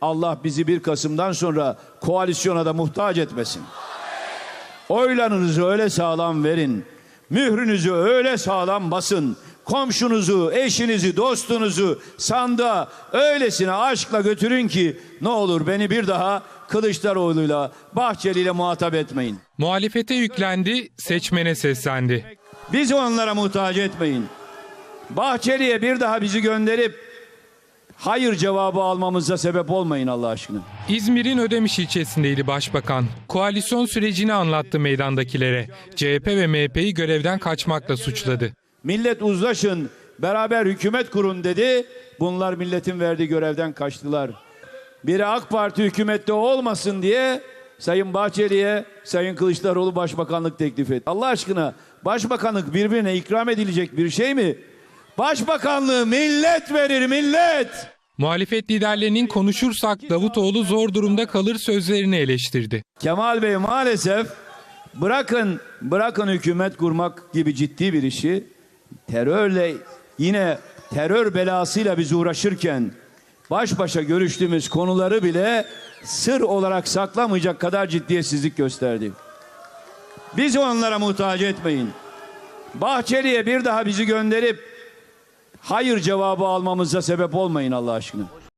Allah bizi 1 Kasım'dan sonra koalisyona da muhtaç etmesin. Oylarınızı öyle sağlam verin. Mührünüzü öyle sağlam basın. Komşunuzu, eşinizi, dostunuzu sandığa öylesine aşkla götürün ki ne olur beni bir daha Kılıçdaroğlu'yla, Bahçeli'yle muhatap etmeyin. Muhalefete yüklendi, seçmene seslendi. Bizi onlara muhtaç etmeyin. Bahçeli'ye bir daha bizi gönderip hayır cevabı almamıza sebep olmayın Allah aşkına. İzmir'in Ödemiş ilçesindeydi başbakan. Koalisyon sürecini anlattı meydandakilere. CHP ve MHP'yi görevden kaçmakla suçladı. Millet uzlaşın, beraber hükümet kurun dedi. Bunlar milletin verdiği görevden kaçtılar. Biri AK Parti hükümette olmasın diye Sayın Bahçeli'ye Sayın Kılıçdaroğlu başbakanlık teklif etti. Allah aşkına başbakanlık birbirine ikram edilecek bir şey mi? Başbakanlığı millet verir millet. Muhalefet liderlerinin konuşursak Davutoğlu zor durumda kalır sözlerini eleştirdi. Kemal Bey maalesef bırakın bırakın hükümet kurmak gibi ciddi bir işi terörle yine terör belasıyla biz uğraşırken baş başa görüştüğümüz konuları bile sır olarak saklamayacak kadar ciddiyetsizlik gösterdi. Bizi onlara muhtaç etmeyin. Bahçeli'ye bir daha bizi gönderip hayır cevabı almamıza sebep olmayın Allah aşkına.